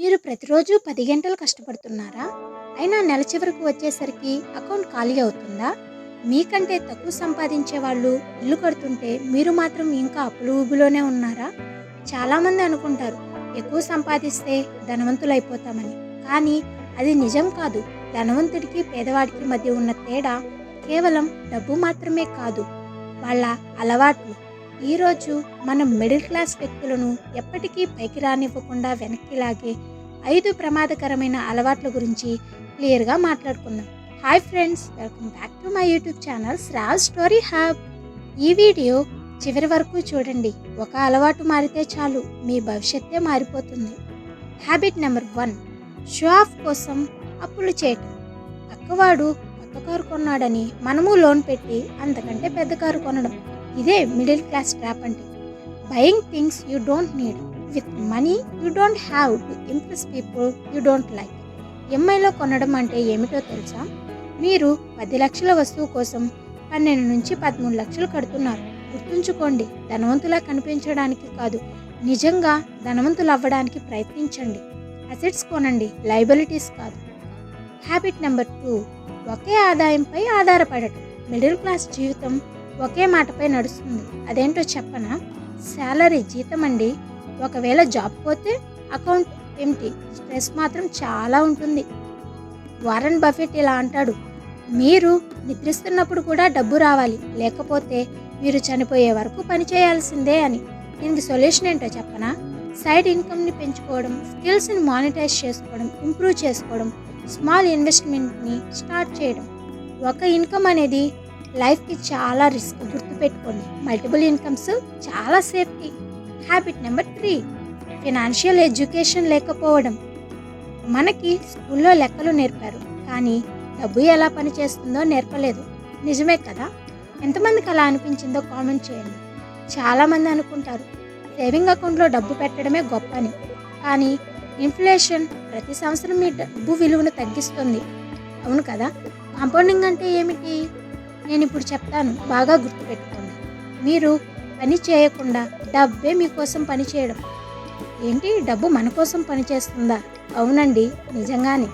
మీరు ప్రతిరోజు పది గంటలు కష్టపడుతున్నారా? అయినా నెల చివరకు వచ్చేసరికి అకౌంట్ ఖాళీ అవుతుందా? మీకంటే తక్కువ సంపాదించే వాళ్ళు ఇల్లు కడుతుంటే మీరు మాత్రం ఇంకా అప్పులు ఊబిలోనే ఉన్నారా? చాలామంది అనుకుంటారు ఎక్కువ సంపాదిస్తే ధనవంతులు అయిపోతామని కానీ అది నిజం కాదు. ధనవంతుడికి పేదవాడికి మధ్య ఉన్న తేడా కేవలం డబ్బు మాత్రమే కాదు. వాళ్ళ అలవాట్లు ఈరోజు మనం మిడిల్ క్లాస్ వ్యక్తులను ఎప్పటికీ పైకి రానివ్వకుండా వెనక్కి లాగే ఐదు ప్రమాదకరమైన అలవాట్ల గురించి క్లియర్గా మాట్లాడుకుందాం. Hi friends welcome back to my YouTube channel Shrav story hub ఈ వీడియో చివరి వరకు చూడండి. ఒక అలవాటు మారితే చాలు మీ భవిష్యత్తే మారిపోతుంది. Habit number one show off కోసం అప్పులు చేయటం. పక్కవాడు కొత్త కారు కొన్నాడని మనము లోన్ పెట్టి అంతకంటే పెద్ద కారు కొనడం. ఇదే మిడిల్ క్లాస్ ట్రాప్ అంటే. Buying things you don't need with money you don't have to impress people you don't like ఎంఐలో కొనడం అంటే ఏమిటో తెలుసా? మీరు పది లక్షల వస్తువు కోసం పన్నెండు నుంచి పదమూడు లక్షలు కడుతున్నారు. గుర్తుంచుకోండి ధనవంతులా కనిపించడానికి కాదు. నిజంగా ధనవంతులు అవ్వడానికి ప్రయత్నించండి. అసెట్స్ కొనండి లైబిలిటీస్ కాదు. హ్యాబిట్ నెంబర్ టూ ఒకే ఆదాయంపై ఆధారపడటం. మిడిల్ క్లాస్ జీవితం ఒకే మాటపై నడుస్తుంది. అదేంటో చెప్పనా? శాలరీ జీతం అండి. ఒకవేళ జాబ్ పోతే అకౌంట్ ఎంటీ స్ట్రెస్ మాత్రం చాలా ఉంటుంది. వారన్ బఫెట్ ఇలా అంటాడు. మీరు నిద్రిస్తున్నప్పుడు కూడా డబ్బు రావాలి. లేకపోతే మీరు చనిపోయే వరకు పని చేయాల్సిందే అని. దీనికి సొల్యూషన్ ఏంటో చెప్పనా? సైడ్ ఇన్కమ్ని పెంచుకోవడం స్కిల్స్ని మానిటైజ్ చేసుకోవడం ఇంప్రూవ్ చేసుకోవడం స్మాల్ ఇన్వెస్ట్మెంట్ని స్టార్ట్ చేయడం. ఒక ఇన్కమ్ అనేది లైఫ్కి చాలా రిస్క్ గుర్తుపెట్టుకోండి. మల్టిపుల్ ఇన్కమ్స్ చాలా safety. Habit number three financial education లేకపోవడం. మనకి స్కూల్లో లెక్కలు నేర్పారు కానీ డబ్బు ఎలా పనిచేస్తుందో నేర్పలేదు. నిజమే కదా? ఎంతమందికి అలా అనిపించిందో కామెంట్ చేయండి. చాలామంది అనుకుంటారు సేవింగ్ అకౌంట్లో డబ్బు పెట్టడమే గొప్ప అని కానీ ఇన్ఫ్లేషన్ ప్రతి సంవత్సరం మీ డబ్బు విలువను తగ్గిస్తుంది. అవును కదా? కాంపౌండింగ్ అంటే ఏమిటి? నేను ఇప్పుడు చెప్తాను. బాగా గుర్తుపెట్టుకోండి. మీరు పని చేయకుండా డబ్బే మీకోసం పని చేయడం. ఏంటి? డబ్బు మన కోసం పనిచేస్తుందా అవునండి. నిజంగానే.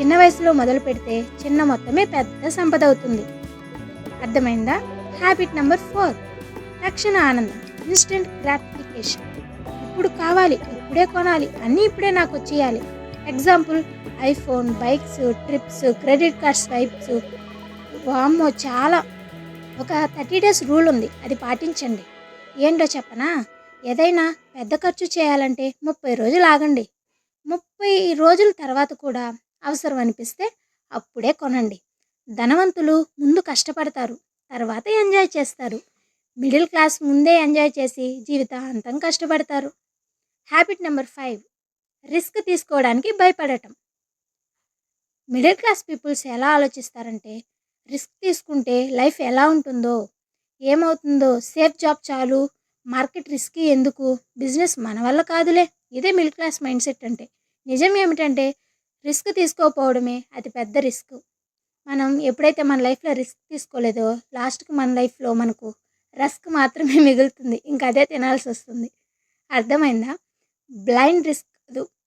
చిన్న వయసులో మొదలు పెడితే చిన్న మొత్తమే పెద్ద సంపద అవుతుంది. అర్థమైందా? Habit number four. తక్షణ ఆనందం. Instant gratification. ఇప్పుడు కావాలి ఇప్పుడే కొనాలి అన్నీ ఇప్పుడే నాకు వచ్చేయాలి. Example iPhone bikes trips credit card swipes వామ్మో చాలా. ఒక థర్టీ డేస్ రూల్ ఉంది అది పాటించండి. ఏంటో చెప్పనా? ఏదైనా పెద్ద ఖర్చు చేయాలంటే ముప్పై రోజులు ఆగండి. ముప్పై రోజుల తర్వాత కూడా అవసరం అనిపిస్తే అప్పుడే కొనండి. ధనవంతులు ముందు కష్టపడతారు తర్వాత ఎంజాయ్ చేస్తారు. మిడిల్ క్లాస్ ముందే ఎంజాయ్ చేసి జీవితాంతం కష్టపడతారు. హ్యాబిట్ నెంబర్ ఫైవ్ రిస్క్ తీసుకోవడానికి భయపడటం. మిడిల్ క్లాస్ పీపుల్స్ ఎలా ఆలోచిస్తారంటే రిస్క్ తీసుకుంటే లైఫ్ ఎలా ఉంటుందో ఏమవుతుందో సేఫ్ జాబ్ చాలు మార్కెట్ రిస్క్ ఎందుకు బిజినెస్ మన వల్ల కాదులే. ఇదే మిడిల్ క్లాస్ మైండ్ సెట్ అంటే. నిజం ఏమిటంటే రిస్క్ తీసుకోకపోవడమే అతి పెద్ద రిస్క్. మనం ఎప్పుడైతే మన లైఫ్లో రిస్క్ తీసుకోలేదో లాస్ట్కి మన లైఫ్లో మనకు రస్క్ మాత్రమే మిగులుతుంది. ఇంకా అదే తినాల్సి వస్తుంది. అర్థమైందా? బ్లైండ్ రిస్క్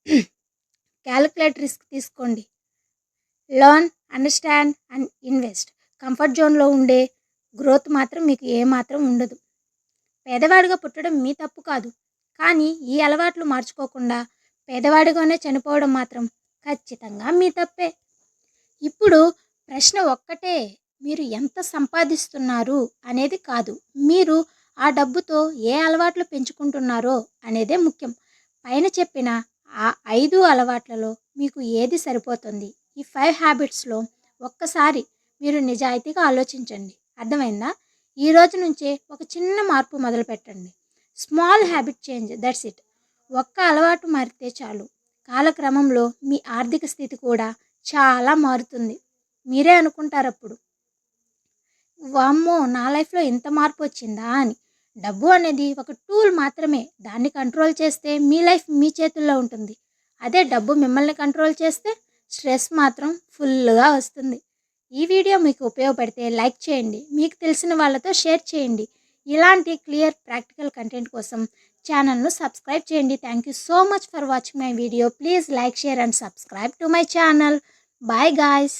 క్యాలిక్యులేట్ రిస్క్ తీసుకోండి. Learn understand and invest. Comfort జోన్లో ఉండే గ్రోత్ మాత్రం మీకు ఏమాత్రం ఉండదు. పేదవాడిగా పుట్టడం మీ తప్పు కాదు. కానీ ఈ అలవాట్లు మార్చుకోకుండా పేదవాడిగానే చనిపోవడం మాత్రం ఖచ్చితంగా మీ తప్పే. ఇప్పుడు ప్రశ్న ఒక్కటే మీరు ఎంత సంపాదిస్తున్నారు అనేది కాదు. మీరు ఆ డబ్బుతో ఏ అలవాట్లు పెంచుకుంటున్నారో అనేదే ముఖ్యం. పైన చెప్పిన ఆ ఐదు అలవాట్లలో మీకు ఏది సరిపోతుంది? ఈ ఫైవ్ హ్యాబిట్స్లో ఒక్కసారి మీరు నిజాయితీగా ఆలోచించండి. అర్థమైందా? ఈ రోజు నుంచే ఒక చిన్న మార్పు మొదలు పెట్టండి small habit change that's it. ఒక్క అలవాటు మారితే చాలు. కాలక్రమంలో మీ ఆర్థిక స్థితి కూడా చాలా మారుతుంది. మీరే అనుకుంటారు అప్పుడు వామ్మో నా లైఫ్లో ఇంత మార్పు వచ్చిందా అని. డబ్బు అనేది ఒక టూల్ మాత్రమే. దాన్ని కంట్రోల్ చేస్తే మీ లైఫ్ మీ చేతుల్లో ఉంటుంది. అదే డబ్బు మిమ్మల్ని కంట్రోల్ చేస్తే స్ట్రెస్ మాత్రం ఫుల్గా వస్తుంది. ఈ వీడియో మీకు ఉపయోగపడితే లైక్ చేయండి మీకు తెలిసిన వాళ్ళతో షేర్ చేయండి. ఇలాంటి క్లియర్ ప్రాక్టికల్ కంటెంట్ కోసం ఛానల్ను సబ్స్క్రైబ్ చేయండి. Thank you so much for watching my video. Please like share and subscribe to my channel. Bye guys.